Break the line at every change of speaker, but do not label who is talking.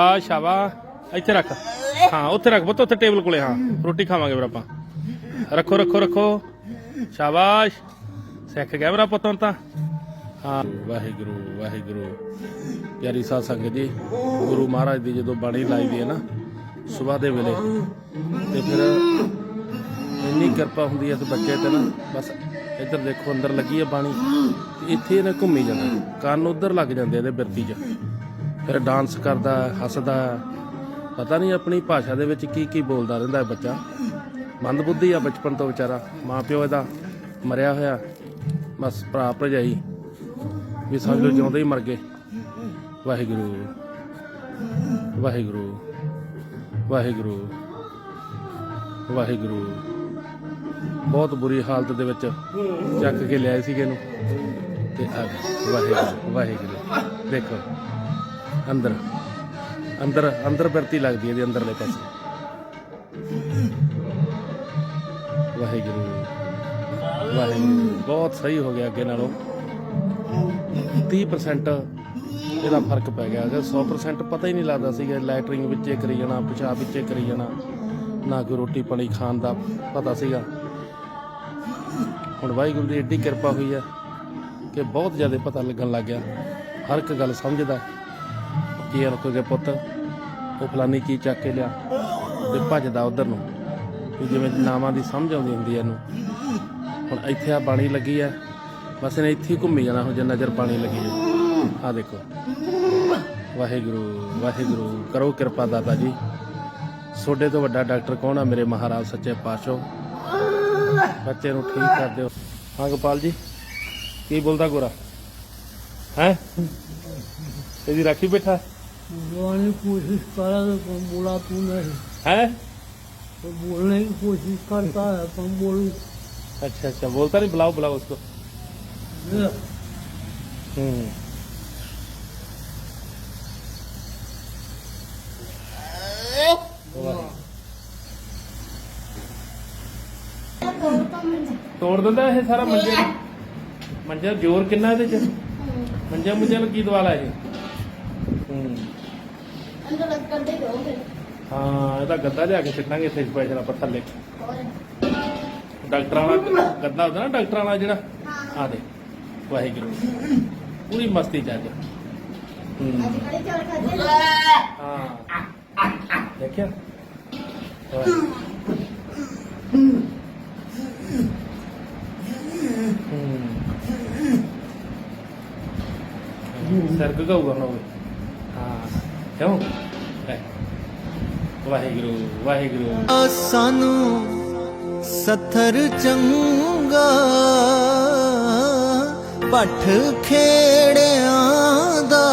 ਆ ਸ਼ਾਬਾ, ਇੱਥੇ ਰੱਖ। ਹਾਂ, ਉੱਥੇ ਰੱਖ ਪੁੱਤ, ਉੱਥੇ ਟੇਬਲ ਕੋਲੇ, ਹਾਂ। ਰੋਟੀ ਖਾਵਾਂਗੇ ਫਿਰ ਆਪਾਂ। ਰੱਖੋ ਰੱਖੋ ਰੱਖੋ। ਸ਼ਾਬਾਸ਼। ਸਿੱਖ ਗਿਆ ਮੇਰਾ ਪੁੱਤ ਹੁਣ ਤਾਂ। ਹਾਂ। ਵਾਹਿਗੁਰੂ ਵਾਹਿਗੁਰੂ। ਪਿਆਰੀ ਸਾਧ ਸੰਗਤ ਜੀ, ਗੁਰੂ ਮਹਾਰਾਜ ਦੀ ਜਦੋਂ ਬਾਣੀ ਲਾਈ ਦੀ ਹੈ ਨਾ ਸਵੇਰ ਦੇ ਵੇਲੇ, ਤੇ ਫਿਰ ਇੰਨੀ ਕਿਰਪਾ ਹੁੰਦੀ ਹੈ ਇਸ ਬੱਚੇ ਤੇ ਨਾ, ਬਸ ਇੱਧਰ ਦੇਖੋ, ਅੰਦਰ ਲੱਗੀ ਹੈ ਬਾਣੀ ਇੱਥੇ ਇਹਨੇ ਘੁੰਮੀ ਜਾਣਾ ਕੰਨ ਉਧਰ ਲੱਗ ਜਾਂਦੇ ਇਹਦੇ ਬਿਰਤੀ 'ਚ। ਫਿਰ ਡਾਂਸ ਕਰਦਾ, ਹੱਸਦਾ। ਪਤਾ ਨਹੀਂ ਆਪਣੀ ਭਾਸ਼ਾ ਦੇ ਵਿੱਚ ਕੀ ਕੀ ਬੋਲਦਾ ਰਹਿੰਦਾ ਹੈ ਬੱਚਾ। ਮੰਦਬੁੱਧੀ ਆ ਬਚਪਨ ਤੋਂ ਵਿਚਾਰਾ। ਮਾਂ ਪਿਓ ਇਹਦਾ ਮਰਿਆ ਹੋਇਆ। ਬਸ ਭਰਾ ਭਰਜਾਈ। ਵੀ ਸਮਝ ਲਓ ਜਿਉਂਦੇ ਹੀ ਮਰ ਗਏ। ਵਾਹਿਗੁਰੂ। ਵਾਹਿਗੁਰੂ। ਵਾਹਿਗੁਰੂ। ਵਾਹਿਗੁਰੂ। ਬਹੁਤ ਬੁਰੀ ਹਾਲਤ ਦੇ ਵਿੱਚ ਚੱਕ ਕੇ ਲਿਆਏ ਸੀਗੇ ਇਹਨੂੰ। ਤੇ ਆ ਵਾਹਿਗੁਰੂ। ਵਾਹਿਗੁਰੂ। ਦੇਖੋ। ਅੰਦਰ। ਅੰਦਰ ਅੰਦਰ ਬਿਰਤੀ ਲੱਗਦੀ ਹੈ ਇਹਦੇ ਅੰਦਰਲੇ ਪਾਸੇ। ਵਾਹਿਗੁਰੂ। ਵਾਹਿਗੁਰੂ। ਬਹੁਤ ਸਹੀ ਹੋ ਗਿਆ ਅੱਗੇ ਨਾਲੋਂ। 30% ਇਹਦਾ ਫ਼ਰਕ ਪੈ ਗਿਆ। ਅਗਰ 100% ਪਤਾ ਹੀ ਨਹੀਂ ਲੱਗਦਾ ਸੀਗਾ, ਲੈਟਰਿੰਗ ਵਿੱਚੇ ਕਰੀ ਜਾਣਾ, ਪਿਸ਼ਾਬ ਵਿੱਚੇ ਕਰੀ ਜਾਣਾ। ਨਾ ਕੋਈ ਰੋਟੀ ਪਾਣੀ ਖਾਣ ਦਾ ਪਤਾ ਸੀਗਾ। ਹੁਣ ਵਾਹਿਗੁਰੂ ਦੀ ਏਡੀ ਕਿਰਪਾ ਹੋਈ ਹੈ ਕਿ ਬਹੁਤ ਜ਼ਿਆਦਾ ਪਤਾ ਲੱਗਣ ਲੱਗ ਗਿਆ। ਹਰ ਇੱਕ ਗੱਲ ਸਮਝਦਾ। ਕੀ ਹਰ ਕੋਈ ਪੁੱਤ? ਉਹ ਫਲਾਨੀ ਚੀਜ਼ ਚੱਕ ਕੇ ਲਿਆ ਤੇ ਭੱਜਦਾ ਉਧਰ ਨੂੰ। ਵੀ ਜਿਵੇਂ ਨਾਵਾਂ ਦੀ ਸਮਝ ਆਉਂਦੀ ਹੁੰਦੀ ਹੈ ਇਹਨੂੰ। ਹੁਣ ਇੱਥੇ ਆ ਬਾਣੀ ਲੱਗੀ ਹੈ। ਬਸ ਇਹਨੇ ਇੱਥੇ ਹੀ ਘੁੰਮੀ ਜਾਣਾ, ਹੁਣ ਜਿੰਨਾ ਚਿਰ ਬਾਣੀ ਲੱਗੀ ਹੈ। ਆ ਦੇਖੋ। ਵਾਹਿਗੁਰੂ ਵਾਹਿਗੁਰੂ, ਕਰੋ ਕਿਰਪਾ ਦਾਤਾ ਜੀ। ਸੋਡੇ ਤੋਂ ਵੱਡਾ ਡਾਕਟਰ ਕੌਣ ਆ? ਮੇਰੇ ਮਹਾਰਾਜ ਸੱਚੇ ਪਾਤਸ਼ਾਹ। ਬੱਚੇ ਨੂੰ ਠੀਕ ਕਰ ਦਿਓ। ਹਾਂ ਗੋਪਾਲ ਜੀ, ਕੀ ਬੋਲਦਾ ਗੋਰਾ? ਹੈ? ਇਹਦੀ ਰਾਖੀ ਬੈਠਾ?
बोलने की कोशिश करा तो तुम बोला तू नहीं
है
तो बोलने की कोशिश करता है तुम बोल
अच्छा अच्छा बोलता नहीं बुलाओ बुलाओ उसको हम्म ਤੋੜ ਦਿੰਦਾ ਇਹ ਸਾਰਾ ਮੰਜੇ ਨੂੰ। ਮੰਜਾ ਜ਼ੋਰ ਕਿੰਨਾ ਇਹਦੇ ਚ ਮੰਜਾ ਮੁੰਜਾ ਨੂੰ ਕੀ ਦਵਾ ਲਾ ਇਹ ਹੂੰ
ਅੰਦਰ ਲੱਗ ਦੇ ਦੋ ਫਿਰ
ਹਾਂ ਇਹਦਾ ਗੱਦਾ ਲਿਆ ਕੇ ਸਿੱਟਾਂਗੇ ਇੱਥੇ ਸਪੈਸ਼ਲ ਆਪਾਂ ਥੱਲੇ।
ਹੋਰ।
ਡਾਕਟਰਾਂ ਵਾਲਾ ਗੱਦਾ ਹੁੰਦਾ ਨਾ ਡਾਕਟਰਾਂ ਵਾਲਾ ਜਿਹੜਾ ਆ ਦੇ ਵਾਹਿਗੁਰੂ। ਪੂਰੀ ਮਸਤੀ ਚ ਅੱਜ ਹੂੰ।
ਅੱਜ ਖੜੇ ਚੌਲ ਖਾਦੇ ਨਾ
ਹਾਂ। ਦੇਖਿਆ? ਹੂੰ। ਸਰ ਗਾਊਗਾ ਨਾ ਉਹ। ਹਾਂ। ਕਿਉਂ? ਵਾਹਿਗੁਰੂ ਵਾਹਿਗੁਰੂ।
ਸਾਨੂੰ ਸਥਰ ਚੰਗਾ ਪਠ ਖੇੜਿਆਂ ਦਾ